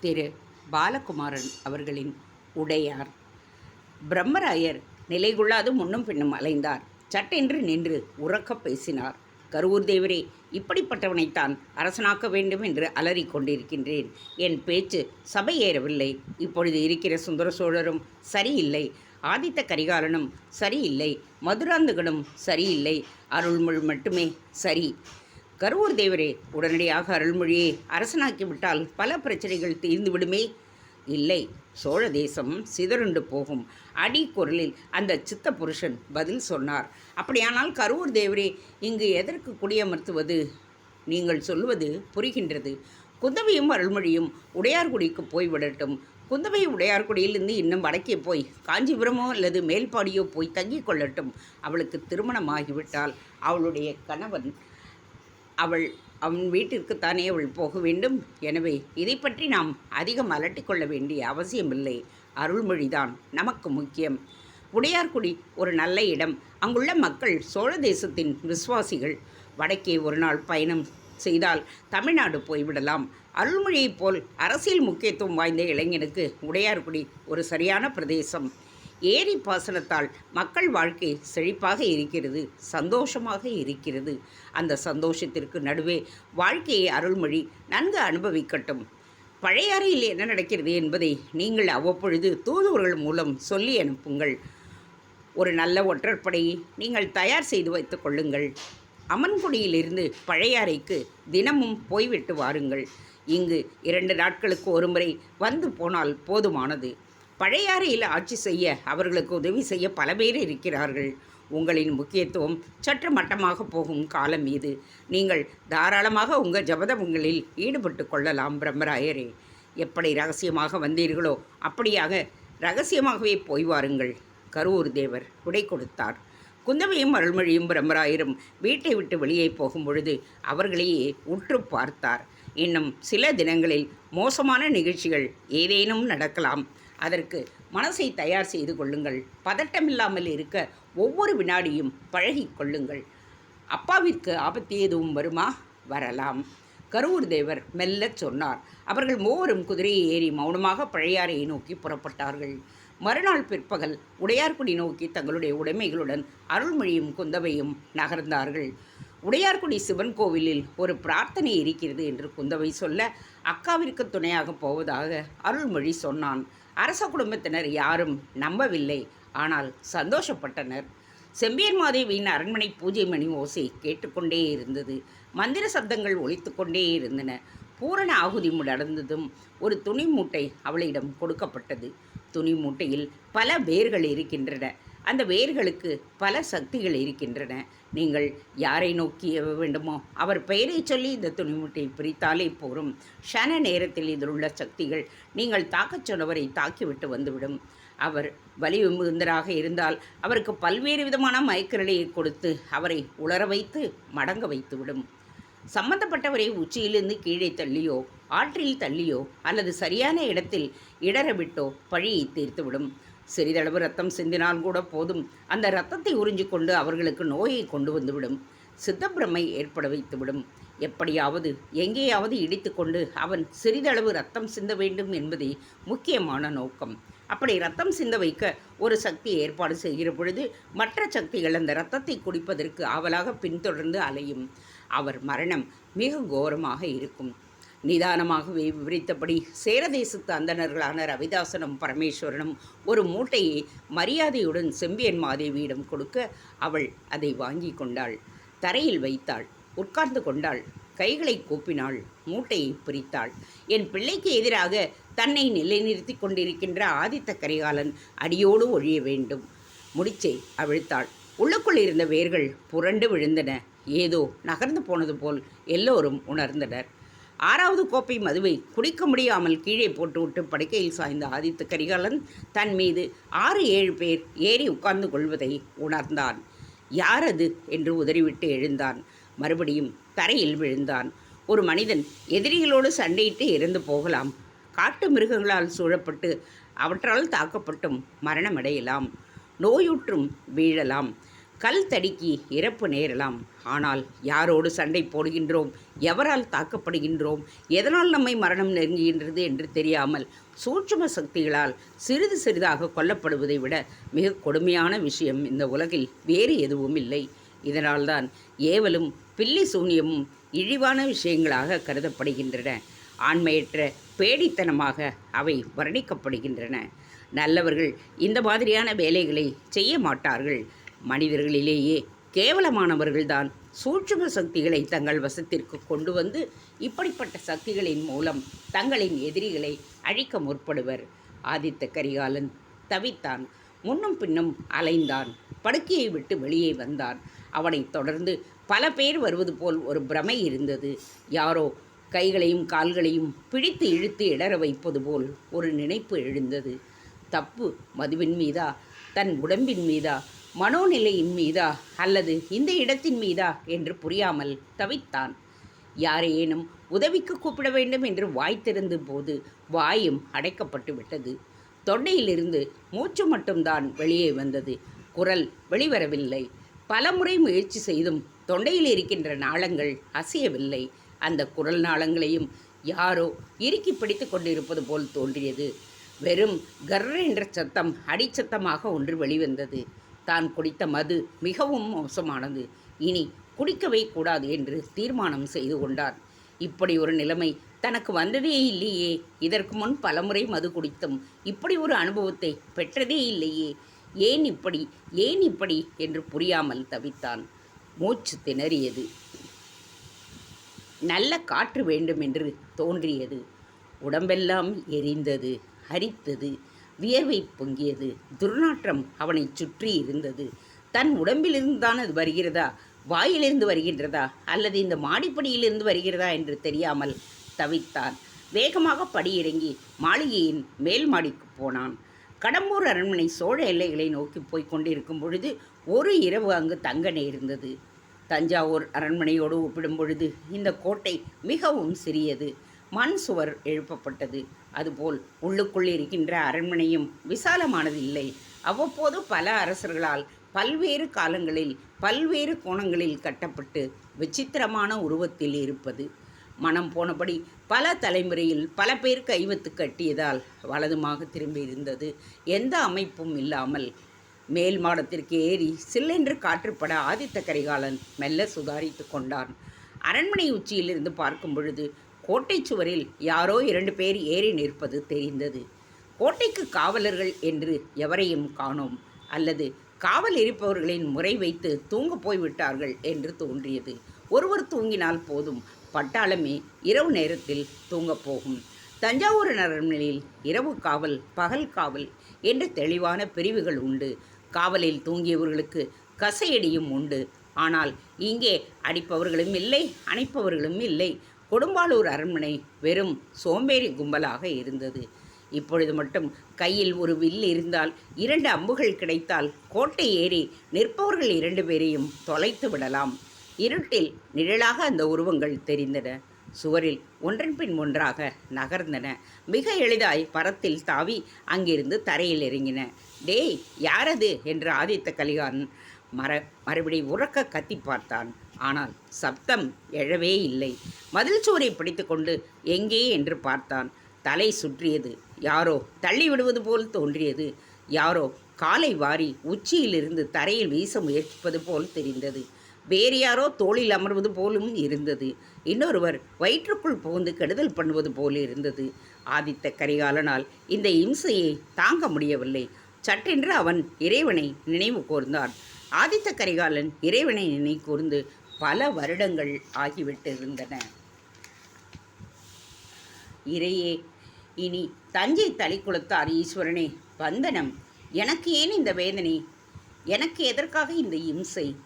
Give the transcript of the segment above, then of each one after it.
திரு பாலகுமாரன் அவர்களின் உடையார். பிரம்மராயர் நிலைகுள்ளாது முன்னும் பின்னும் அலைந்தார். சட்டென்று நின்று உறக்கப் பேசினார். கருவூர் தேவரே இப்படிப்பட்டவனைத்தான் அரசனாக்க வேண்டும் என்று அலறி கொண்டிருக்கின்றேன். என் பேச்சு சபை ஏறவில்லை. இப்பொழுது இருக்கிற சுந்தர சோழரும் சரியில்லை. ஆதித்த கரிகாலனும் சரியில்லை. மதுராந்தகனும் சரியில்லை. அருள்மொழி மட்டுமே சரி. கருவூர் தேவரே உடனடியாக அருள்மொழியை அரசனாக்கி விட்டால் பல பிரச்சனைகள் தீர்ந்து விடுமே இல்லை சோழ தேசம் சிதறுண்டு போகும். அடி குரலில் அந்த சித்த புருஷன் பதில் சொன்னார். அப்படியானால் கரூர் தேவரே இங்கு எதற்கு குடியமர்த்துவது? நீங்கள் சொல்வது புரிகின்றது. குந்தவையும் அருள்மொழியும் உடையார்குடிக்கு போய்விடட்டும் குந்தவை உடையார்குடியிலிருந்து இன்னும் வடக்கே போய் காஞ்சிபுரமோ அல்லது மேல்பாடியோ போய் தங்கிக் கொள்ளட்டும். அவளுக்கு திருமணமாகிவிட்டால் அவளுடைய கணவன் அவள் அவன் வீட்டிற்குத்தானே அவள் போக வேண்டும்? எனவே இதை பற்றி நாம் அதிகம் அலட்டிக்கொள்ள வேண்டிய அவசியமில்லை. அருள்மொழிதான் நமக்கு முக்கியம். உடையார்குடி ஒரு நல்ல இடம். அங்குள்ள மக்கள் சோழ தேசத்தின் விசுவாசிகள். வடக்கே ஒரு நாள் பயணம் செய்தால் தமிழ்நாடு போய்விடலாம். அருள்மொழியைப் போல் அரசியல் முக்கியத்துவம் வாய்ந்த இளைஞனுக்கு உடையார்குடி ஒரு சரியான பிரதேசம். ஏரி பாசனத்தால் மக்கள் வாழ்க்கை செழிப்பாக இருக்கிறது சந்தோஷமாக இருக்கிறது. அந்த சந்தோஷத்திற்கு நடுவே வாழ்க்கையை அருள்மொழி நன்கு அனுபவிக்கட்டும். பழையாறையில் என்ன நடக்கிறது என்பதை நீங்கள் அவ்வப்பொழுது தூதுவர்கள் மூலம் சொல்லி அனுப்புங்கள். ஒரு நல்ல ஒற்றற்படையை நீங்கள் தயார் செய்து வைத்துக் கொள்ளுங்கள். அம்மன்குடியிலிருந்து பழையாறைக்கு தினமும் போய்விட்டு வாருங்கள். இங்கு இரண்டு நாட்களுக்கு ஒருமுறை வந்து போனால் போதுமானது. பழையாறையில் ஆட்சி செய்ய அவர்களுக்கு உதவி செய்ய பல பேர் இருக்கிறார்கள். உங்களின் முக்கியத்துவம் சற்று மட்டமாக போகும் காலம் இது. நீங்கள் தாராளமாக உங்கள் ஜபதமங்களில் ஈடுபட்டு கொள்ளலாம் பிரம்மராயரே. எப்படி ரகசியமாக வந்தீர்களோ அப்படியாக ரகசியமாகவே போய் வாருங்கள் கரூர் தேவர் உடை கொடுத்தார். குந்தவையும் அருள்மொழியும் பிரம்மராயரும் வீட்டை விட்டு வெளியே போகும் பொழுது அவர்களையே உற்று பார்த்தார். இன்னும் சில தினங்களில் மோசமான நிகழ்ச்சிகள் ஏதேனும் நடக்கலாம். அதற்கு மனசை தயார் செய்து கொள்ளுங்கள். பதட்டமில்லாமல் இருக்க ஒவ்வொரு வினாடியும் பழகி கொள்ளுங்கள். அப்பாவிற்கு ஆபத்து எதுவும் வருமா? வரலாம். கரூர் தேவர் மெல்லச் சொன்னார். அவர்கள் மூவரும் குதிரையை ஏறி மௌனமாக பழையாறையை நோக்கி புறப்பட்டார்கள். மறுநாள் பிற்பகல் உடையார்குடி நோக்கி தங்களுடைய உடைமைகளுடன் அருள்மொழியும் குந்தவையும் நகர்ந்தார்கள். உடையார்குடி சிவன் கோவிலில் ஒரு பிரார்த்தனை இருக்கிறது என்று குந்தவை சொல்ல அக்காவிற்கு துணையாக போவதாக அருள்மொழி சொன்னான். அரச குடும்பத்தினர் யாரும் நம்பவில்லை. ஆனால் சந்தோஷப்பட்டனர். செம்பியன் மாதேவியின் அரண்மனை பூஜை மணி ஓசை கேட்டுக்கொண்டே இருந்தது. மந்திர சப்தங்கள் ஒழித்து கொண்டே இருந்தன. பூரண ஆகுதி நடந்ததும் ஒரு துணி மூட்டை அவளிடம் கொடுக்கப்பட்டது. துணி மூட்டையில் பல வேர்கள் இருக்கின்றன. அந்த வேர்களுக்கு பல சக்திகள் இருக்கின்றன. நீங்கள் யாரை நோக்கி வேண்டுமோ அவர் பெயரை சொல்லி இந்த துணிமுட்டை பிரித்தாலே போரும். ஷன நேரத்தில் இதில் உள்ள சக்திகள் நீங்கள் தாக்கச் சொன்னவரை தாக்கிவிட்டு வந்துவிடும். அவர் வலிவு மிகுந்தராக இருந்தால் அவருக்கு பல்வேறு விதமான மயக்கநிலையை கொடுத்து அவரை உலர வைத்து மடங்க வைத்துவிடும். சம்பந்தப்பட்டவரை உச்சியிலிருந்து கீழே தள்ளியோ ஆற்றில் தள்ளியோ அல்லது சரியான இடத்தில் இடற விட்டோ பழியை தீர்த்துவிடும். சிறிதளவு ரத்தம் சிந்தினால் கூட போதும். அந்த இரத்தத்தை உறிஞ்சிக்கொண்டு அவர்களுக்கு நோயை கொண்டு வந்துவிடும். சித்தப்பிரமை ஏற்பட வைத்துவிடும். எப்படியாவது எங்கேயாவது இடித்துக்கொண்டு அவன் சிறிதளவு ரத்தம் சிந்த வேண்டும் என்பதே முக்கியமான நோக்கம். அப்படி ரத்தம் சிந்த வைக்க ஒரு சக்தி ஏற்பாடு செய்கிற பொழுது மற்ற சக்திகள் அந்த ரத்தத்தை குடிப்பதற்கு ஆவலாக பின்தொடர்ந்து அலையும். அவர் மரணம் மிக கோரமாக இருக்கும். நிதானமாகவே விவரித்தபடி சேரதேசத்து அந்தணர்களான ரவிதாசனும் பரமேஸ்வரனும் ஒரு மூட்டையை மரியாதையுடன் செம்பியன் மாதேவியிடம் கொடுக்க அவள் அதை வாங்கி கொண்டாள். தரையில் வைத்தாள். உட்கார்ந்து கொண்டாள். கைகளை கூப்பினாள். மூட்டையை பிரித்தாள். என் பிள்ளைக்கு எதிராக தன்னை நிலைநிறுத்தி கொண்டிருக்கின்ற ஆதித்த கரிகாலன் அடியோடு ஒழிய வேண்டும் முடிச்சை அவிழ்த்தாள். உள்ளுக்குள் இருந்த வேர்கள் புரண்டு விழுந்தன. ஏதோ நகர்ந்து போனது போல் எல்லோரும் உணர்ந்தனர். ஆறாவது கோப்பை மதுவை குடிக்க முடியாமல் கீழே போட்டுவிட்டு படுக்கையில் சாய்ந்த ஆதித்த கரிகாலன் தன் மீது ஆறு ஏழு பேர் ஏறி உட்கார்ந்து கொள்வதை உணர்ந்தான். யார் அது? என்று உதறிவிட்டு எழுந்தான். மறுபடியும் தரையில் விழுந்தான். ஒரு மனிதன் எதிரிகளோடு சண்டையிட்டு இறந்து போகலாம். காட்டு மிருகங்களால் சூழப்பட்டு அவற்றால் தாக்கப்பட்டும் மரணமடையலாம். நோயுற்றும் வீழலாம். கல் தடுக்கி இறப்பு நேரலாம். ஆனால் யாரோடு சண்டை போடுகின்றோம்? எவரால் தாக்கப்படுகின்றோம்? எதனால் நம்மை மரணம் நெருங்குகின்றது என்று தெரியாமல் சூட்சும சக்திகளால் சிறிது சிறிதாக கொல்லப்படுவதை விட மிக கொடுமையான விஷயம் இந்த உலகில் வேறு எதுவும் இல்லை. இதனால்தான் ஏவலும் பில்லி சூனியமும் இழிவான விஷயங்களாக கருதப்படுகின்றன. ஆண்மையற்ற பேடித்தனமாக அவை வர்ணிக்கப்படுகின்றன. நல்லவர்கள் இந்த மாதிரியான வேலைகளை செய்ய மாட்டார்கள். மனிதர்களிலேயே கேவலமானவர்கள்தான். சூட்சும சக்திகளை தங்கள் வசத்திற்கு கொண்டு வந்து இப்படிப்பட்ட சக்திகளின் மூலம் தங்களின் எதிரிகளை அழிக்க முற்படுவர். ஆதித்த கரிகாலன் தவித்தான். முன்னும் பின்னும் அலைந்தான். படுக்கையை விட்டு வெளியே வந்தான். அவனைத் தொடர்ந்து பல பேர் வருவது போல் ஒரு பிரமை இருந்தது. யாரோ கைகளையும் கால்களையும் பிடித்து இழுத்து இடற வைப்பது போல் ஒரு நினைப்பு எழுந்தது. தப்பு மதுவின் மீதா? தன் உடம்பின் மீதா? மனோநிலையின் மீதா அல்லது இந்த இடத்தின் மீதா என்று புரியாமல் தவித்தான். யாரேனும் உதவிக்கு கூப்பிட வேண்டும் என்று வாய் திறந்த போது வாயும் அடைக்கப்பட்டு விட்டது. தொண்டையிலிருந்து மூச்சு மட்டும்தான் வெளியே வந்தது. குரல் வெளிவரவில்லை. பலமுறை முயற்சி செய்தும் தொண்டையில் இருக்கின்ற நாளங்கள் அசையவில்லை. அந்த குரல் நாளங்களையும் யாரோ இறுக்கி பிடித்து கொண்டிருப்பது போல் தோன்றியது. வெறும் கர்ர என்ற சத்தம் அடிச்சத்தமாக ஒன்று வெளிவந்தது. தான் குடித்த மது மிகவும் மோசமானது. இனி குடிக்கவே கூடாது என்று தீர்மானம் செய்து கொண்டார். இப்படி ஒரு நிலைமை தனக்கு வந்ததே இல்லையே. இதற்கு முன் பலமுறை மது குடித்தும் இப்படி ஒரு அனுபவத்தை பெற்றதே இல்லையே. ஏன் இப்படி ஏன் இப்படி என்று புரியாமல் தவித்தான். மூச்சு திணறியது. நல்ல காற்று வேண்டும் என்று தோன்றியது. உடம்பெல்லாம் எரிந்தது ஹரித்தது வியர்வை பொங்கியது. துர்நாற்றம் அவனை சுற்றி இருந்தது. தன் உடம்பிலிருந்து தான் அது வருகிறதா? வாயிலிருந்து வருகின்றதா? அல்லது இந்த மாடிப்படியிலிருந்து வருகிறதா என்று தெரியாமல் தவித்தான். வேகமாக படியிறங்கி மாளிகையின் மேல் மாடிக்கு போனான். கடம்பூர் அரண்மனை சோழ எல்லைகளை நோக்கி போய் கொண்டிருக்கும் பொழுது ஒரு இரவு அங்கு தங்க நேர்ந்தது தஞ்சாவூர் அரண்மனையோடு ஒப்பிடும் பொழுது இந்த கோட்டை மிகவும் சிறியது. மண் சுவர் எழுப்பப்பட்டது. அதுபோல் உள்ளுக்குள் இருக்கின்ற அரண்மனையும் விசாலமானது இல்லை. அவ்வப்போது பல அரசர்களால் பல்வேறு காலங்களில் பல்வேறு கோணங்களில் கட்டப்பட்டு விசித்திரமான உருவத்தில் இருப்பது. மனம் போனபடி பல தலைமுறையில் பல பேர் கைவத்து கட்டியதால் வலதுமாக திரும்பி இருந்தது. எந்த அமைப்பும் இல்லாமல் மேல் மாடத்திற்கு ஏறி சில்லென்று காற்றுப்பட ஆதித்த கரிகாலன் மெல்ல சுதாரித்து கொண்டான். அரண்மனை உச்சியிலிருந்து பார்க்கும் பொழுது கோட்டை சுவரில் யாரோ இரண்டு பேர் ஏறி நிற்பது தெரிந்தது. கோட்டைக்கு காவலர்கள் என்று எவரையும் காணோம். அல்லது காவல் இருப்பவர்களின் முறை வைத்து தூங்க போய்விட்டார்கள் என்று தோன்றியது. ஒருவர் தூங்கினால் போதும். பட்டாளமே இரவு நேரத்தில் தூங்கப் போகும். தஞ்சாவூர் அரண்மனையில் இரவு காவல் பகல் காவல் என்று தெளிவான பிரிவுகள் உண்டு. காவலில் தூங்கியவர்களுக்கு கசையடியும் உண்டு. ஆனால் இங்கே அடிப்பவர்களும் இல்லை அணைப்பவர்களும் இல்லை. கொடும்பாளூர் அரண்மனை வெறும் சோம்பேறி கும்பலாக இருந்தது. இப்பொழுது மட்டும் கையில் ஒரு வில் இருந்தால் இரண்டு அம்புகள் கிடைத்தால் கோட்டை ஏறி நிற்பவர்கள் இரண்டு பேரையும் தொலைத்து விடலாம். இருட்டில் நிழலாக அந்த உருவங்கள் தெரிந்தன. சுவரில் ஒன்றன் பின் ஒன்றாக நகர்ந்தன. மிக எளிதாய் பரத்தில் தாவி அங்கிருந்து தரையில் இறங்கின. டேய் யாரது? என்று ஆதித்த கலிகான் மர மறுபடி உறக்க கத்தி பார்த்தான். ஆனால் சப்தம் எழவே இல்லை. மதில் சுவரை பிடித்துக்கொண்டு எங்கே என்று பார்த்தான். தலை சுற்றியது. யாரோ தள்ளி விடுவது போல் தோன்றியது. யாரோ காலை வாரி உச்சியிலிருந்து தரையில் வீச முயற்சிப்பது போல் தெரிந்தது. வேறு யாரோ தோளில் அமர்வது போலும் இருந்தது. இன்னொருவர் வயிற்றுக்குள் புகுந்து கெடுதல் பண்ணுவது போல் இருந்தது. ஆதித்த கரிகாலனால் இந்த இம்சையை தாங்க முடியவில்லை. சட்டென்று அவன் இறைவனை நினைவு கூர்ந்தான். ஆதித்த கரிகாலன் இறைவனை நினைவு கூர்ந்து பல வருடங்கள் ஆகிவிட்டிருந்தன. இறையே இனி தஞ்சை தளிக்குளத்தார் ஈஸ்வரனே வந்தனம். எனக்கு ஏன் இந்த வேதனை? எனக்கு எதற்காக இந்த இம்சை?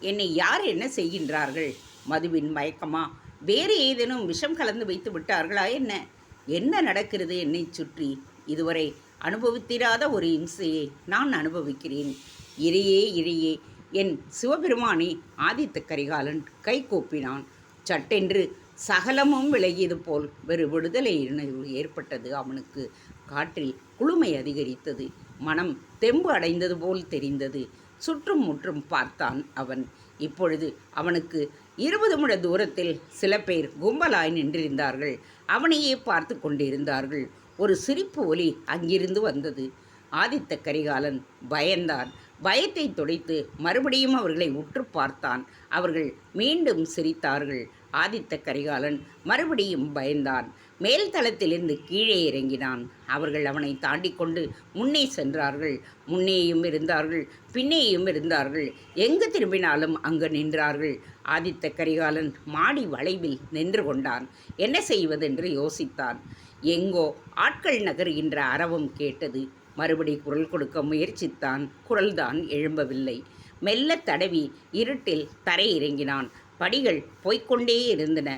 என்னை யார் என்ன செய்கின்றார்கள்? மதுவின் மயக்கமா? வேறு ஏதேனும் விஷம் கலந்து வைத்து விட்டார்களா என்ன? என்ன நடக்கிறது என்னை சுற்றி? இதுவரை அனுபவித்திராத ஒரு இம்சையை நான் அனுபவிக்கிறேன். இறையே இறையே என் சிவபெருமானே ஆதித்த கரிகாலன் கை கூப்பினான். சட்டென்று சகலமும் விலகியது போல் வெறு விடுதலை உணர்வு ஏற்பட்டது அவனுக்கு. காற்றில் குளுமை அதிகரித்தது. மனம் தெம்பு அடைந்தது போல் தெரிந்தது. சுற்றும் முற்றும் பார்த்தான் அவன். இப்பொழுது அவனுக்கு இருபது முழ தூரத்தில் சில பேர் கும்பலாய் நின்றிருந்தார்கள். அவனையே பார்த்து கொண்டிருந்தார்கள். ஒரு சிரிப்பு ஒலி அங்கிருந்து வந்தது. ஆதித்த கரிகாலன் பயந்தான். பயத்தை துடைத்து மறுபடியும் அவர்களை உற்று பார்த்தான். அவர்கள் மீண்டும் சிரித்தார்கள். ஆதித்த கரிகாலன் மறுபடியும் பயந்தான். மேல் தளத்திலிருந்து கீழே இறங்கினான். அவர்கள் அவனை தாண்டி கொண்டு முன்னே சென்றார்கள். முன்னேயும் இருந்தார்கள் பின்னேயும் இருந்தார்கள். எங்கு திரும்பினாலும் அங்கு நின்றார்கள். ஆதித்த கரிகாலன் மாடி வளைவில் நின்று கொண்டான். என்ன செய்வதென்று யோசித்தான். எங்கோ ஆட்கள் நகருகின்ற அறவும் கேட்டது. மறுபடி குரல் கொடுக்க முயற்சித்தான். குரல்தான் எழும்பவில்லை. மெல்ல தடவி இருட்டில் தரை இறங்கினான் படிகள் போய்க்கொண்டே இருந்தன.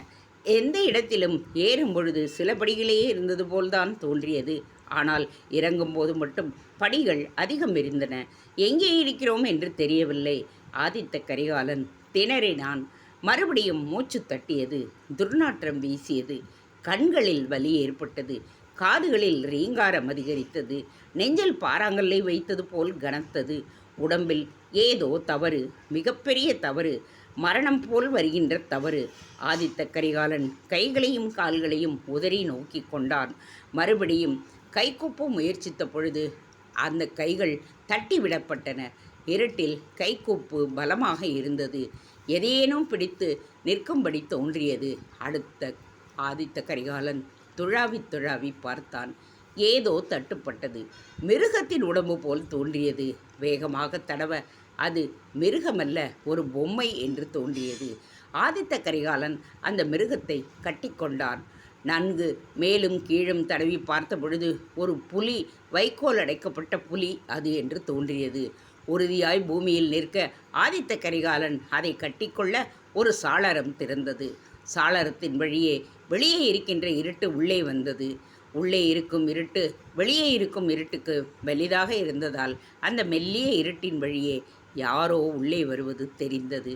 எந்த இடத்திலும் ஏறும் பொழுது சில படிகளே இருந்தது போல்தான் தோன்றியது. ஆனால் இறங்கும்போது மட்டும் படிகள் அதிகம் இருந்தன. எங்கே இருக்கிறோம் என்று தெரியவில்லை. ஆதித்த கரிகாலன் திணறினான். மறுபடியும் மூச்சு தட்டியது. துர்நாற்றம் வீசியது. கண்களில் வலி ஏற்பட்டது. காதுகளில் ரீங்காரம் அதிகரித்தது. நெஞ்சில் பாறாங்கல்லை வைத்தது போல் கனத்தது. உடம்பில் ஏதோ தவறு மிகப்பெரிய தவறு. மரணம் போல் வருகின்ற தவறு. ஆதித்த கரிகாலன் கைகளையும் கால்களையும் உதறி நோக்கி கொண்டான். மறுபடியும் கைக்குப்ப முயற்சித்த பொழுது அந்த கைகள் தட்டிவிடப்பட்டன இருட்டில் கைக்கூப்பு பலமாக இருந்தது. எதையேனும் பிடித்து நிற்கும்படி தோன்றியது. அடுத்த ஆதித்த கரிகாலன் துழாவி துழாவி பார்த்தான். ஏதோ தட்டுப்பட்டது. மிருகத்தின் உடம்பு போல் தோன்றியது. வேகமாக தடவ அது மிருகமல்ல ஒரு பொம்மை என்று தோன்றியது. ஆதித்த கரிகாலன் அந்த மிருகத்தை கட்டிக்கொண்டான் நன்கு மேலும் கீழும் தடவி பார்த்த பொழுது ஒரு புலி வைக்கோல் அடைக்கப்பட்ட புலி அது என்று தோன்றியது. உறுதியாய் பூமியில் நிற்க ஆதித்த கரிகாலன் அதை கட்டிக்கொள்ள ஒரு சாளரம் திறந்தது. சாளரத்தின் வழியே வெளியே இருக்கின்ற இருட்டு உள்ளே வந்தது. உள்ளே இருக்கும் இருட்டு வெளியே இருக்கும் இருட்டுக்கு மெலிதாக இருந்ததால் அந்த மெல்லிய இருட்டின் வழியே யாரோ உள்ளே வருவது தெரிந்தது.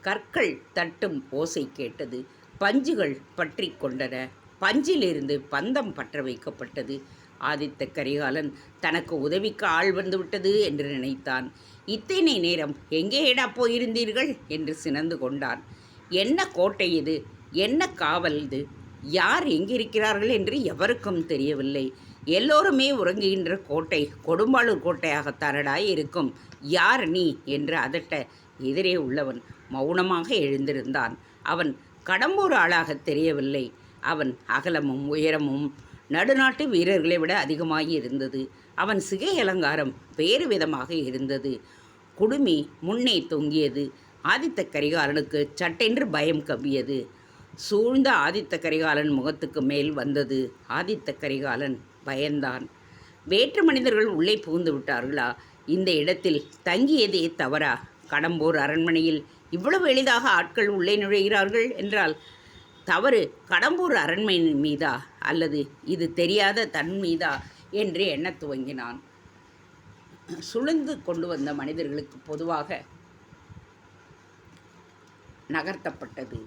கற்கள் தட்டும் ஓசை கேட்டது. பஞ்சுகள் பற்றி கொண்டன. பஞ்சிலிருந்து பந்தம் பற்ற வைக்கப்பட்டது. ஆதித்த கரிகாலன் தனக்கு உதவிக்கு ஆள் வந்துவிட்டது என்று நினைத்தான். இத்தனை நேரம் எங்கேடா போயிருந்தீர்கள்? என்று சினந்து கொண்டான். என்ன கோட்டை இது? என்ன காவல் இது? யார் எங்கிருக்கிறார்கள் என்று எவருக்கும் தெரியவில்லை. எல்லோருமே உறங்குகின்ற கோட்டை கொடும்பாளூர் கோட்டையாகத்தானடாய் இருக்கும். யார் நீ? என்று அதட்ட எதிரே உள்ளவன் மௌனமாக எழுந்திருந்தான். அவன் கடம்பூர் ஆளாக தெரியவில்லை. அவன் அகலமும் உயரமும் நடுநாட்டு வீரர்களை விட அதிகமாகி இருந்தது. அவன் சிகை அலங்காரம் வேறு விதமாக இருந்தது. குடுமி முன்னே தொங்கியது. ஆதித்த கரிகாலனுக்கு சட்டென்று பயம் கவ்வியது. சூழ்ந்த ஆதித்த கரிகாலன் முகத்துக்கு மேல் வந்தது. ஆதித்த கரிகாலன் பயந்தான். வேற்று மனிதர்கள் உள்ளே புகுந்து விட்டார்களா? இந்த இடத்தில் தங்கியதே தவறா? கடம்பூர் அரண்மனையில் இவ்வளவு எளிதாக ஆட்கள் உள்ளே நுழைகிறார்கள் என்றால் தவறு கடம்பூர் அரண்மையின் மீதா? அல்லது இது தெரியாத தன் மீதா? என்று எண்ணத் துவங்கினான். சுழ்ந்து கொண்டு வந்த மனிதர்களுக்கு பொதுவாக நகர்த்தப்பட்டது.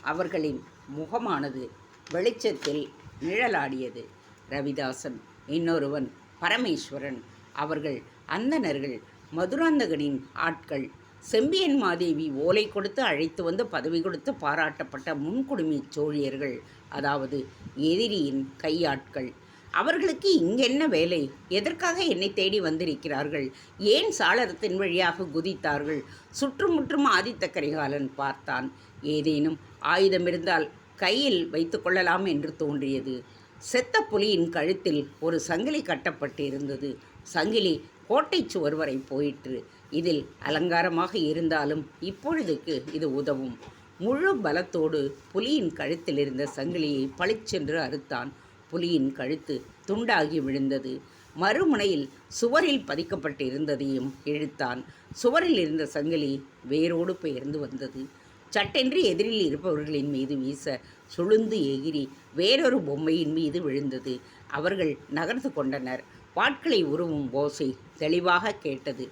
அவர்களின் முகமானது வெளிச்சத்தில் நிழலாடியது. ரவிதாசன் இன்னொருவன் பரமேஸ்வரன். அவர்கள் அந்தணர்கள் மதுராந்தகனின் ஆட்கள். செம்பியன் மாதேவி ஓலை கொடுத்து அழைத்து வந்து பதவி கொடுத்து பாராட்டப்பட்ட முன்குடுமி சோழியர்கள் அதாவது எதிரியின் கையாட்கள். அவர்களுக்கு இங்கென்ன வேலை? எதற்காக என்னை தேடி வந்திருக்கிறார்கள்? ஏன் சாளரத்தின் வழியாக குதித்தார்கள்? சுற்றுமுற்றும் ஆதித்த கரிகாலன் பார்த்தான். ஏதேனும் ஆயுதம் இருந்தால் கையில் வைத்துக்கொள்ளலாம் என்று தோன்றியது. செத்த புலியின் கழுத்தில் ஒரு சங்கிலி கட்டப்பட்டு இருந்தது சங்கிலி கோட்டை சுவர் வரை போயிற்று. இதில் அலங்காரமாக இருந்தாலும் இப்பொழுதுக்கு இது உதவும். முழு பலத்தோடு புலியின் கழுத்தில் இருந்த சங்கிலியை பளிச்சென்று அறுத்தான். புலியின் கழுத்து துண்டாகி விழுந்தது. மறுமுனையில் சுவரில் பதிக்கப்பட்டு இருந்ததையும் இழுத்தான். சுவரில் இருந்த சங்கிலி வேரோடு பெயர்ந்து வந்தது. சட்டென்று எதிரில் இருப்பவர்களின் மீது வீச சுளுந்து எகிரி வேறொரு பொம்மையின் மீது விழுந்தது. அவர்கள் நகர்ந்து கொண்டனர். பாட்களை உருவும் ஓசை தெளிவாக கேட்டது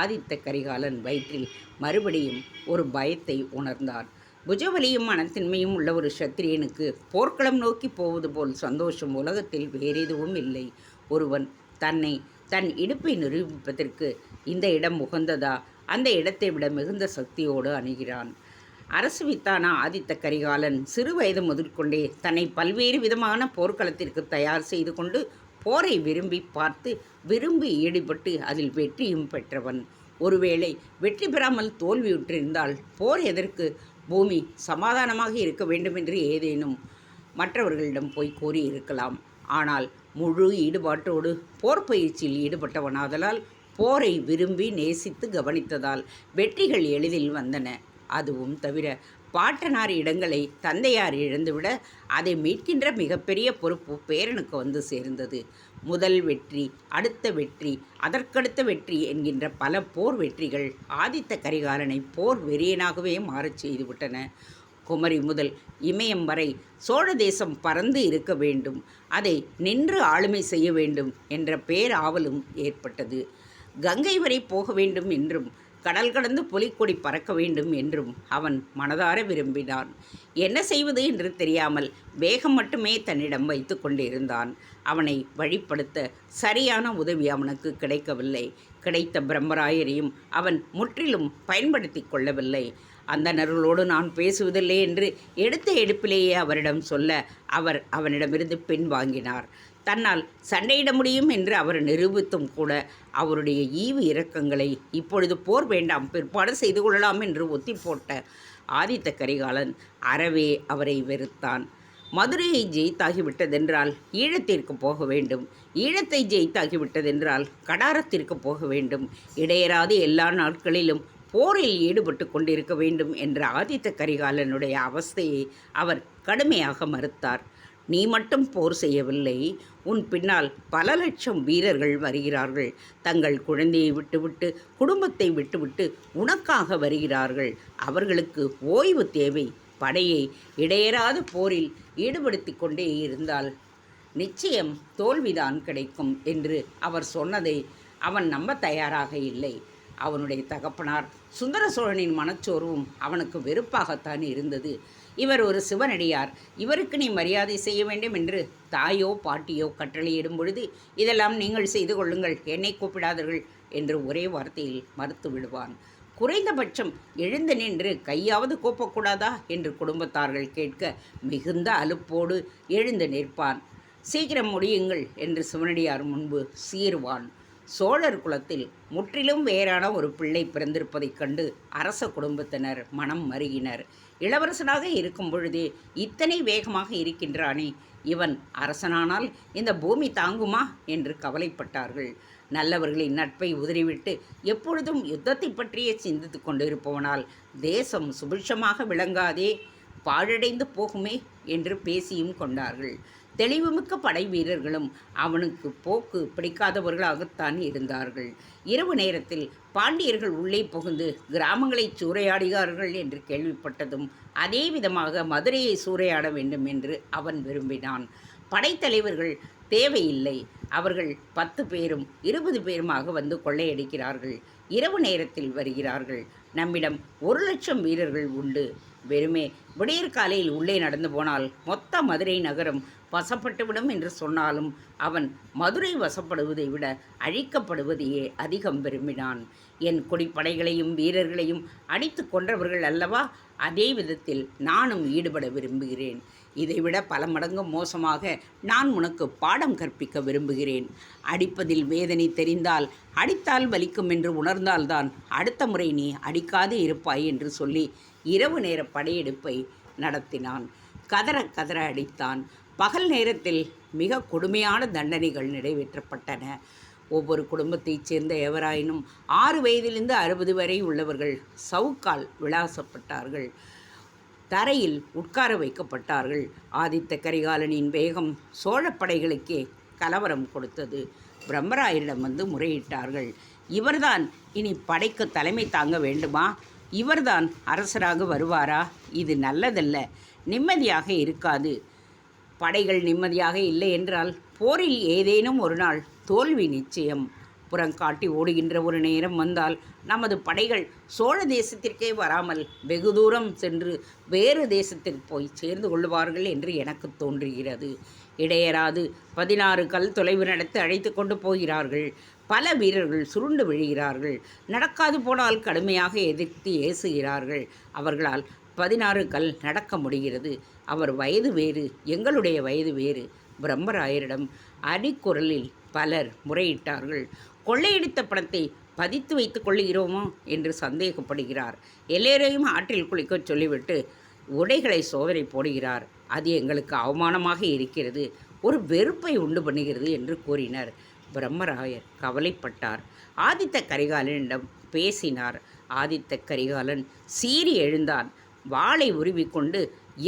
ஆதித்த கரிகாலன் வயிற்றில். மறுபடியும் ஒரு பயத்தை உணர்ந்தான் புஜவலியும் மனத்தின்மையும் உள்ள ஒரு சத்திரியனுக்கு போர்க்களம் நோக்கி போவது போல் சந்தோஷம் உலகத்தில் வேறெதுவும் இல்லை. ஒருவன் தன்னை தன் இடுப்பை நிரூபிப்பதற்கு இந்த இடம் உகந்ததா? அந்த இடத்தை விட மிகுந்த சக்தியோடு அணுகிறான். அரசு வித்தானா ஆதித்த கரிகாலன்? சிறு வயது முதற்கொண்டே தன்னை பல்வேறு விதமான போர்க்களத்திற்கு தயார் செய்து கொண்டு போரை விரும்பி பார்த்து விரும்பி ஈடுபட்டு அதில் வெற்றியும் பெற்றவன். ஒருவேளை வெற்றி பெறாமல் தோல்வியுற்றிருந்தால் போர் எதற்கு? பூமி சமாதானமாக இருக்க வேண்டுமென்று ஏதேனும் மற்றவர்களிடம் போய் கூறியிருக்கலாம். ஆனால் முழு ஈடுபாட்டோடு போர் பயிற்சியில் ஈடுபட்டவனாதலால் போரை விரும்பி நேசித்து கவனித்ததால் வெற்றிகள் எளிதில் வந்தன. அதுவும் தவிர பாட்டனார் இடங்களை தந்தையார் இழந்துவிட அதை மீட்கின்ற மிகப்பெரிய பொறுப்பு பேரனுக்கு வந்து சேர்ந்தது. முதல் வெற்றி அடுத்த வெற்றி அதற்கடுத்த வெற்றி என்கின்ற பல போர் வெற்றிகள் ஆதித்த கரிகாலனை போர் வெறியனாகவே மாறச் செய்துவிட்டன. குமரி முதல் இமயம் வரை சோழ தேசம் பறந்து இருக்க வேண்டும் அதை நின்று ஆளுமை செய்ய வேண்டும் என்ற பேராவலும் ஏற்பட்டது. கங்கை வரை போக வேண்டும் என்றும் கடல் கடந்து புலிக்கொடி பறக்க வேண்டும் என்றும் அவன் மனதார விரும்பினான். என்ன செய்வது என்று தெரியாமல் வேகம் மட்டுமே தன்னிடம் வைத்து கொண்டிருந்தான். அவனை வழிப்படுத்த சரியான உதவி அவனுக்கு கிடைக்கவில்லை. கிடைத்த பிரம்மராயரையும் அவன் முற்றிலும் பயன்படுத்தி கொள்ளவில்லை. அந்த நருளோடு நான் பேசுவதில்லை என்று எடுத்த எடுப்பிலேயே அவரிடம் சொல்ல அவர் அவனிடமிருந்து பின் வாங்கினார் தன்னால் சண்டையிட முடியும் என்று அவர் நிரூபித்தும் கூட அவருடைய ஈவு இரக்கங்களை இப்பொழுது போர் வேண்டாம் பிற்பாடு செய்து கொள்ளலாம் என்று ஒத்தி போட்ட ஆதித்த கரிகாலன் அறவே அவரை வெறுத்தான். மதுரையை ஜெயித்தாகிவிட்டதென்றால் ஈழத்திற்கு போக வேண்டும். ஈழத்தை ஜெயித்தாகிவிட்டதென்றால் கடாரத்திற்கு போக வேண்டும். இடையராது எல்லா நாட்களிலும் போரில் ஈடுபட்டு கொண்டிருக்க வேண்டும் என்ற ஆதித்த கரிகாலனுடைய அவஸ்தையை அவர் கடுமையாக மறுத்தார். நீ மட்டும் போர் செய்யவில்லை. உன் பின்னால் பல லட்சம் வீரர்கள் வருகிறார்கள். தங்கள் குழந்தையை விட்டுவிட்டு குடும்பத்தை விட்டுவிட்டு உனக்காக வருகிறார்கள். அவர்களுக்கு ஓய்வு தேவை. படையை இடையராத போரில் ஈடுபடுத்தி கொண்டே இருந்தால் நிச்சயம் தோல்விதான் கிடைக்கும் என்று அவர் சொன்னதை அவன் நம்ப தயாராக இல்லை. அவனுடைய தகப்பனார் சுந்தர சோழனின் மனச்சோர்வும் அவனுக்கு வெறுப்பாகத்தான் இருந்தது. இவர் ஒரு சிவனடியார். இவருக்கு நீ மரியாதை செய்ய வேண்டும் என்று தாயோ பாட்டியோ கட்டளையிடும் பொழுது இதெல்லாம் நீங்கள் செய்து கொள்ளுங்கள் என்னை கூப்பிடாதீர்கள் என்று ஒரே வார்த்தையில் மறுத்து விடுவான். குறைந்தபட்சம் எழுந்து நின்று கையாவது கூப்பக்கூடாதா? என்று குடும்பத்தார்கள் கேட்க மிகுந்த அலுப்போடு எழுந்து நிற்பான். சீக்கிரம் முடியுங்கள் என்று சிவனடியார் முன்பு சீருவான் சோழர் குலத்தில் முற்றிலும் வேறான ஒரு பிள்ளை பிறந்திருப்பதைக் கண்டு அரச குடும்பத்தினர் மனம் மருகினர். இளவரசனாக இருக்கும் பொழுதே இத்தனை வேகமாக இருக்கின்றானே. இவன் அரசனானால் இந்த பூமி தாங்குமா? என்று கவலைப்பட்டார்கள். நல்லவர்களின் நட்பை உதறிவிட்டு எப்பொழுதும் யுத்தத்தை பற்றியே சிந்தித்து கொண்டிருப்பவனால் தேசம் சுபிட்சமாக விளங்காதே பாழடைந்து போகுமே என்று பேசியும் கொண்டார்கள். தெளிவுமிக்க படை வீரர்களும் அவனுக்கு போக்கு பிடிக்காதவர்களாகத்தான் இருந்தார்கள். இரவு நேரத்தில் பாண்டியர்கள் உள்ளே புகுந்து கிராமங்களை சூறையாடுகிறார்கள் என்று கேள்விப்பட்டதும் அதே விதமாக மதுரையை சூறையாட வேண்டும் என்று அவன் விரும்பினான். படைத்தலைவர்கள் தேவையில்லை. அவர்கள் பத்து பேரும் இருபது பேருமாக வந்து கொள்ளையடிக்கிறார்கள். இரவு நேரத்தில் வருகிறார்கள். நம்மிடம் ஒரு லட்சம் வீரர்கள் உண்டு. வெறுமே. விடியற் காலையில் உள்ளே நடந்து போனால் மொத்த மதுரை நகரம் வசப்பட்டுவிடும் என்று சொன்னாலும் அவன் மதுரை வசப்படுவதை விட அழிக்கப்படுவதையே அதிகம் விரும்பினான். என் குடிப்படைகளையும் வீரர்களையும் அடித்து கொன்றவர்கள் அல்லவா? அதே விதத்தில் நானும் ஈடுபட விரும்புகிறேன். இதைவிட பல மடங்கு மோசமாக நான் உனக்கு பாடம் கற்பிக்க விரும்புகிறேன். அடிப்பதில் வேதனை தெரிந்தால் அடித்தால் வலிக்கும் என்று உணர்ந்தால்தான் அடுத்த முறை நீ அடிக்காது இருப்பாய் என்று சொல்லி இரவு நேர படையெடுப்பை நடத்தினான். கதற கதற அடித்தான். பகல் நேரத்தில் மிக கொடுமையான தண்டனைகள் நிறைவேற்றப்பட்டன. ஒவ்வொரு குடும்பத்தைச் சேர்ந்த எவராயினும் ஆறு வயதிலிருந்து அறுபது வரை உள்ளவர்கள் சவுக்கால் விளாசப்பட்டார்கள். தரையில் உட்கார வைக்கப்பட்டார்கள். ஆதித்த கரிகாலனின் வேகம் சோழப்படைகளுக்கே கலவரம் கொடுத்தது. பிரம்மராயரிடம் வந்து முறையிட்டார்கள். இவர்தான் இனி படைக்கு தலைமை தாங்க வேண்டுமா? இவர்தான் அரசராக வருவாரா? இது நல்லதல்ல. நிம்மதியாக இருக்காது. படைகள் நிம்மதியாக இல்லை என்றால் போரில் ஏதேனும் ஒரு நாள் தோல்வி நிச்சயம். புறங்காட்டி ஓடுகின்ற ஒரு நேரம் வந்தால் நமது படைகள் சோழ தேசத்திற்கே வராமல் வெகு தூரம் சென்று வேறு தேசத்தில் போய் சேர்ந்து கொள்வார்கள் என்று எனக்கு தோன்றுகிறது. இடையராது பதினாறு கல் தொலைவு நடத்தி அழைத்து கொண்டு போகிறார்கள். பல வீரர்கள் சுருண்டு விழுகிறார்கள். நடக்காது போனால் கடுமையாக எதிர்த்து ஏசுகிறார்கள். அவர்களால் பதினாறு கல் நடக்க முடிகிறது. அவர் வயது வேறு எங்களுடைய வயது வேறு. பிரம்மராயரிடம் அடிக்குரலில் பலர் முறையிட்டார்கள். கொள்ளையடித்த பணத்தை பதித்து வைத்துக் கொள்ளுகிறோமோ என்று சந்தேகப்படுகிறார். எல்லோரையும் ஆற்றில் குளிக்கச் சொல்லிவிட்டு உடைகளை சோதனை போடுகிறார். அது எங்களுக்கு அவமானமாக இருக்கிறது. ஒரு வெறுப்பை உண்டு பண்ணுகிறது என்று கூறினர். பிரம்மராயர் கவலைப்பட்டார். ஆதித்த கரிகாலனிடம் பேசினார். ஆதித்த கரிகாலன் சீறி எழுந்தான். வாளை உருவிக்கொண்டு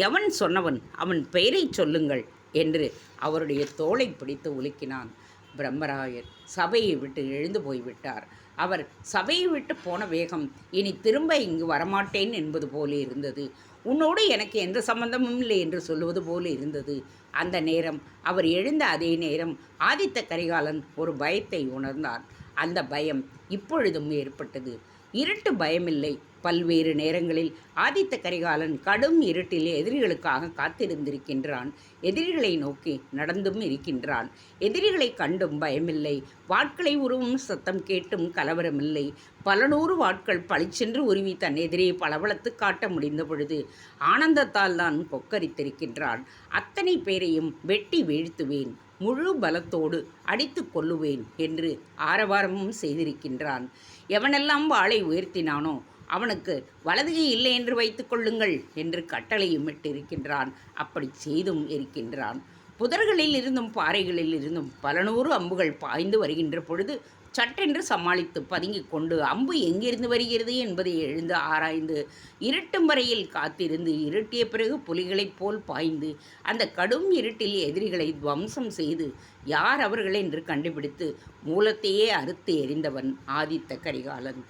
எவன் சொன்னவன்? அவன் பெயரைச் சொல்லுங்கள் என்று அவருடைய தோளை பிடித்து உலுக்கினான். பிரம்மராயர் சபையை விட்டு எழுந்து போய்விட்டார். அவர் சபையை விட்டு போன வேகம் இனி திரும்ப இங்கு வரமாட்டேன் என்பது போல இருந்தது. உன்னோடு எனக்கு எந்த சம்பந்தமும் இல்லை என்று சொல்லுவது போல இருந்தது. அந்த நேரம் அவர் எழுந்த அதே நேரம் ஆதித்த கரிகாலன் ஒரு பயத்தை உணர்ந்தான். அந்த பயம் இப்பொழுதும் ஏற்பட்டது. இருட்டு பயமில்லை. பல்வேறு நேரங்களில் ஆதித்த கரிகாலன் கடும் இருட்டில் எதிரிகளுக்காக காத்திருந்திருக்கின்றான். எதிரிகளை நோக்கி நடந்தும் இருக்கின்றான். எதிரிகளை கண்டும் பயமில்லை. வாட்களை உருவும் சத்தம் கேட்டும் கலவரமில்லை. பல நூறு வாட்கள் பளிச்சென்று உருவி தன் எதிரே பளபளத்து காட்ட முடிந்த பொழுது ஆனந்தத்தால் தான் கொக்கரித்திருக்கின்றான். அத்தனை பேரையும் வெட்டி வீழ்த்துவேன். முழு பலத்தோடு அடித்து கொள்ளுவேன் என்று ஆரவாரமும் செய்திருக்கின்றான். எவனெல்லாம் வாளை உயர்த்தினானோ அவனுக்கு வலதுகை இல்லை என்று வைத்துக் கொள்ளுங்கள் என்று கட்டளையும் இட்டிருக்கின்றான். அப்படி செய்தும் இருக்கின்றான். புதர்களில் இருந்தும் பாறைகளில் இருந்தும் பல நூறு அம்புகள் பாய்ந்து வருகின்ற பொழுது சட்டென்று சமாளித்து பதுங்கிக் கொண்டு அம்பு எங்கிருந்து வருகிறது என்பதை எழுந்து ஆராய்ந்து இருட்டும் வரையில் காத்திருந்து இருட்டிய பிறகு புலிகளைப் போல் பாய்ந்து அந்த கடும் இருட்டில் எதிரிகளை துவம்சம் செய்து யார் அவர்கள் என்று கண்டுபிடித்து மூலத்தையே அறுத்து எறிந்தவன் ஆதித்த கரிகாலன்.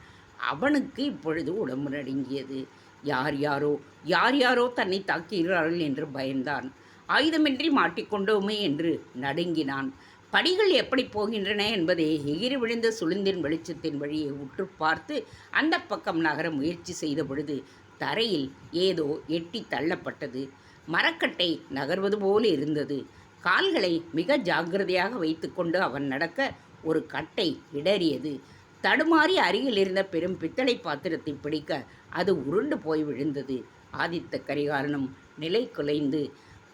அவனுக்கு இப்பொழுது உடம்பு நடுங்கியது. யார் யாரோ யார் யாரோ தன்னை தாக்குகிறார்கள் என்று பயந்தான். ஆயுதமின்றி மாட்டிக்கொண்டோமே என்று நடுங்கினான். படிகள் எப்படி போகின்றன என்பதை எகிரி விழுந்த சுளுந்தின் வெளிச்சத்தின் வழியை உற்று பார்த்து அந்த பக்கம் நகர முயற்சி செய்த பொழுது தரையில் ஏதோ எட்டி தள்ளப்பட்டது. மரக்கட்டை நகர்வது போல இருந்தது. கால்களை மிக ஜாக்கிரதையாக வைத்துக்கொண்டு அவன் நடக்க ஒரு கட்டை இடறியது. தடுமாறி அருகில் இருந்த பெரும் பித்தளை பாத்திரத்தை பிடிக்க அது உருண்டு போய் விழுந்தது. ஆதித்த கரிகாலனும் நிலை குலைந்து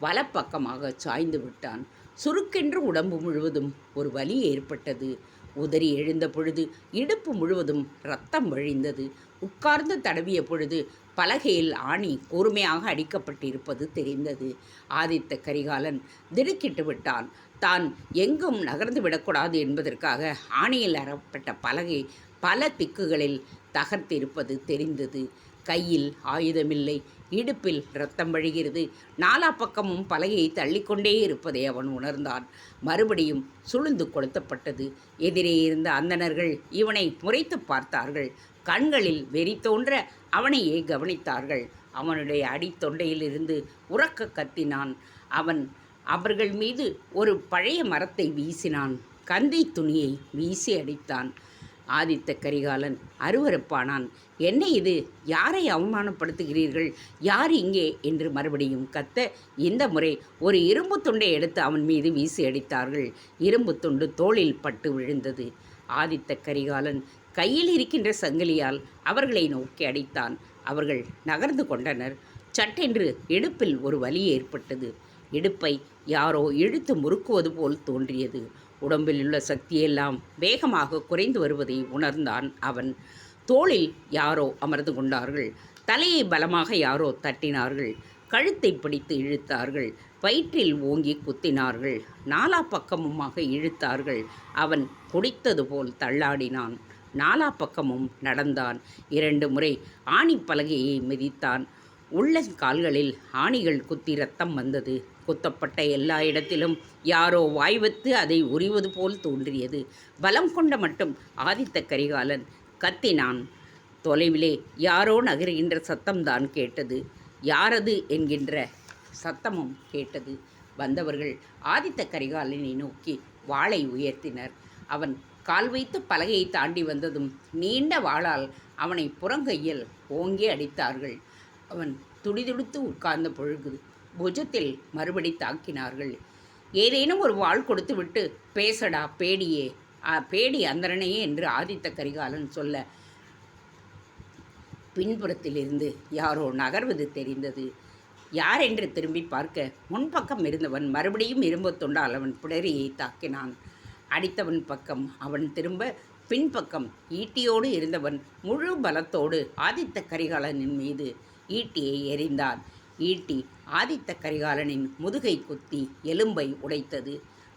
வலப்பக்கமாக சாய்ந்து விட்டான். சுருக்கென்று உடம்பு முழுவதும் ஒரு வலி ஏற்பட்டது. உதறி எழுந்த பொழுது இடுப்பு முழுவதும் ரத்தம் வழிந்தது. உட்கார்ந்து தடவிய பொழுது பலகையில் ஆணி கூர்மையாக அடிக்கப்பட்டிருப்பது தெரிந்தது. ஆதித்த கரிகாலன் திடுக்கிட்டு விட்டான். தான் எங்கும் நகர்ந்து விடக்கூடாது என்பதற்காக ஆணியில் அறப்பட்ட பலகை பல திக்குகளில் தகர்த்திருப்பது தெரிந்தது. கையில் ஆயுதமில்லை இடுப்பில் ரத்தம் வழிகிறது. நாலா பக்கமும் பலகையை தள்ளிக்கொண்டே இருப்பதை அவன் உணர்ந்தான். மறுபடியும் சுளுந்து கொளுத்தப்பட்டது. எதிரே இருந்த அந்தணர்கள் இவனை முறைத்து பார்த்தார்கள். கண்களில் வெறி தோன்ற அவனையே கவனித்தார்கள். அவனுடைய அடித்தொண்டையிலிருந்து உறக்க கத்தினான். அவன் அவர்கள் மீது ஒரு பழைய மரத்தை வீசினான். கந்தை துணியை வீசி அடித்தான். ஆதித்த கரிகாலன் அருவருப்பானான். என்ன இது? யாரை அவமானப்படுத்துகிறீர்கள்? யார் இங்கே? என்று மறுபடியும் கத்த இந்த முறை ஒரு இரும்பு துண்டை எடுத்து அவன் மீது வீசி அடித்தார்கள். இரும்பு துண்டு தோளில் பட்டு விழுந்தது. ஆதித்த கரிகாலன் கையில் இருக்கின்ற சங்கிலியால் அவர்களை நோக்கி அடித்தான். அவர்கள் நகர்ந்து கொண்டனர். சட்டென்று இடுப்பில் ஒரு வலி ஏற்பட்டது. இடுப்பை யாரோ இழுத்து முறுக்குவது போல் தோன்றியது. உடம்பில் உள்ள சக்தியெல்லாம் வேகமாக குறைந்து வருவதை உணர்ந்தான் அவன். தோளில் யாரோ அமர்ந்து கொண்டார்கள். தலையை பலமாக யாரோ தட்டினார்கள். கழுத்தை பிடித்து இழுத்தார்கள். வயிற்றில் ஓங்கி குத்தினார்கள். நாலா பக்கமுமாக இழுத்தார்கள். அவன் குடித்தது போல் தள்ளாடினான். நாலா பக்கமும் நடந்தான். இரண்டு முறை ஆணிப்பலகையை மிதித்தான். உள்ள கால்களில் ஆணிகள் குத்தி ரத்தம் வந்தது. குத்தப்பட்ட எல்லா இடத்திலும் யாரோ வாய்வத்து அதை உரிவது போல் தோன்றியது. பலம் கொண்ட மட்டும் ஆதித்த கரிகாலன் கத்தினான். தொலைவிலே யாரோ நகருகின்ற சத்தம்தான் கேட்டது. யாரது என்கின்ற சத்தமும் கேட்டது. வந்தவர்கள் ஆதித்த கரிகாலனை நோக்கி வாளை உயர்த்தினர். அவன் கால் வைத்து பலகையை தாண்டி வந்ததும் நீண்ட வாளால் அவனை புறங்கையில் ஓங்கி அடித்தார்கள். அவன் துடிதுடித்து உட்கார்ந்த பொழுது புஜத்தில் மறுபடி தாக்கினார்கள். ஏதேனும் ஒரு வாள் கொடுத்துவிட்டு பேசடா பேடியே பேடி அந்தரனையே என்று ஆதித்த கரிகாலன் சொல்ல பின்புறத்திலிருந்து யாரோ நகர்வது தெரிந்தது. யார் என்று திரும்பி பார்க்க முன்பக்கம் இருந்தவன் மறுபடியும் இரும்புத் தொண்டால் அவன் பிடரியை தாக்கினான். அடித்தவன் பக்கம் அவன் திரும்ப பின்பக்கம் ஈட்டியோடு இருந்தவன் முழு பலத்தோடு ஆதித்த கரிகாலனின் மீது ஈட்டியை எறிந்தான். ஈட்டி ஆதித்த கரிகாலனின் முதுகை குத்தி எலும்பை உடைத்தது.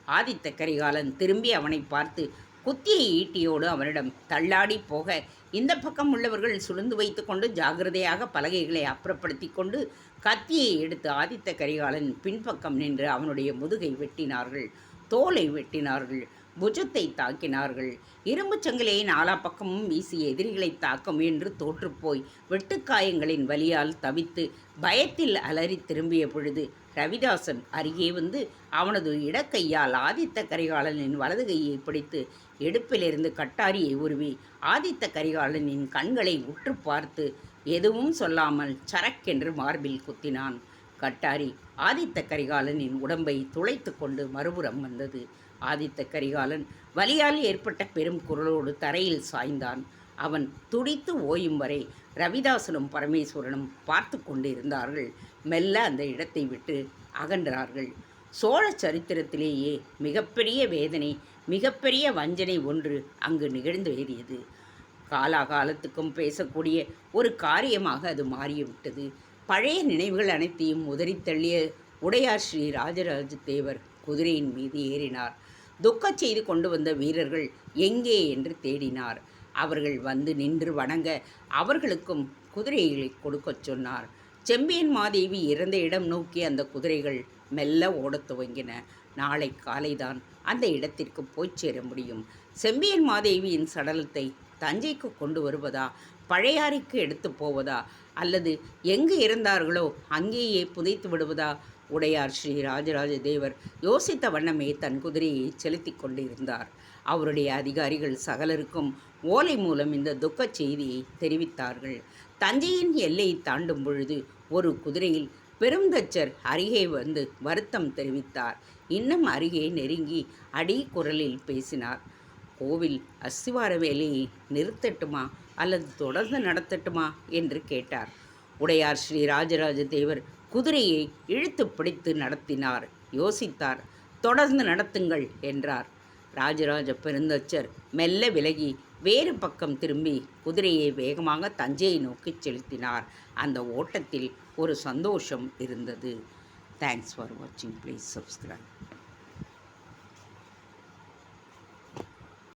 ஆதித்த கரிகாலன் திரும்பி அவனை பார்த்து குத்திய ஈட்டியோடு அவனிடம் தள்ளாடி போக இந்த பக்கம் உள்ளவர்கள் சுழுந்து வைத்துக்கொண்டு ஜாகிரதையாக பலகைகளை அப்புறப்படுத்தி கொண்டு கத்தியை எடுத்து ஆதித்த கரிகாலன் பின்பக்கம் நின்று அவனுடைய முதுகை வெட்டினார்கள் தோலை வெட்டினார்கள். புஜத்தை தாக்கினார்கள். இரும்புச் சங்கிலியை நாலா பக்கமும் வீசி எதிரிகளை தாக்க முயன்று தோற்றுப்போய் வெட்டுக்காயங்களின் வலியால் தவித்து பயத்தில் அலறி திரும்பிய பொழுது ரவிதாசன் அருகே வந்து அவனது இடக்கையால் ஆதித்த கரிகாலனின் வலது கையை பிடித்து எடுப்பிலிருந்து கட்டாரியை உருவி ஆதித்த கரிகாலனின் கண்களை உற்று பார்த்து எதுவும் சொல்லாமல் சரக்கென்று மார்பில் குத்தினான். கட்டாரி ஆதித்த கரிகாலனின் உடம்பை துளைத்து கொண்டு மறுபுறம் வந்தது. ஆதித்த கரிகாலன் வலியால் ஏற்பட்ட பெரும் குரலோடு தரையில் சாய்ந்தான். அவன் துடித்து ஓயும் வரை ரவிதாசனும் பரமேஸ்வரனும் பார்த்து கொண்டிருந்தார்கள். மெல்ல அந்த இடத்தை விட்டு அகன்றார்கள். சோழ சரித்திரத்திலேயே மிகப்பெரிய வேதனை மிகப்பெரிய வஞ்சனை ஒன்று அங்கு நிகழ்ந்து ஏறியது. காலாகாலத்துக்கும் பேசக்கூடிய ஒரு காரியமாக அது மாறிவிட்டது. பழைய நினைவுகள் அனைத்தையும் உதறித்தள்ளிய உடையார் ஸ்ரீ ராஜராஜ தேவர் குதிரையின் மீது ஏறினார். துக்கச் செய்து கொண்டு வந்த வீரர்கள் எங்கே என்று தேடினார். அவர்கள் வந்து நின்று வணங்க அவர்களுக்கும் குதிரைகளை கொடுக்கச் சொன்னார். செம்பியன் மாதேவி இறந்த இடம் நோக்கி அந்த குதிரைகள் மெல்ல ஓடத் துவங்கின. நாளை காலைதான் அந்த இடத்திற்கு போய் சேர முடியும். செம்பியன் மாதேவியின் சடலத்தை தஞ்சைக்கு கொண்டு வருவதா பழையாறைக்கு எடுத்து போவதா? அல்லது எங்கு இருந்தார்களோ அங்கேயே புதைத்து விடுவதா? உடையார் ஸ்ரீ ராஜராஜ தேவர் யோசித்த வண்ணமே தன் குதிரையை செலுத்திக் கொண்டிருந்தார். அவருடைய அதிகாரிகள் சகலருக்கும் ஓலை மூலம் இந்த துக்கச் செய்தியை தெரிவித்தார்கள். தஞ்சையின் எல்லையை தாண்டும் பொழுது ஒரு குதிரையில் பெருந்தச்சர் அருகே வந்து வருத்தம் தெரிவித்தார். இன்னும் அருகே நெருங்கி அடி குரலில் பேசினார். கோவில் அஸ்திவார வேலையை நிறுத்தட்டுமா? அல்லது தொடர்ந்து நடத்தட்டுமா? என்று கேட்டார். உடையார் ஸ்ரீ ராஜராஜ தேவர் குதிரையை இழுத்து பிடித்து நடத்தினார். யோசித்தார். தொடர்ந்து நடத்துங்கள் என்றார். ராஜராஜ பெருந்தச்சர் மெல்ல விலகி வேறு பக்கம் திரும்பி குதிரையை வேகமாக தஞ்சையை நோக்கி செலுத்தினார். அந்த ஓட்டத்தில் ஒரு சந்தோஷம் இருந்தது. தேங்க்ஸ் ஃபார் வாட்சிங் ப்ளீஸ் சப்ஸ்கிரைப்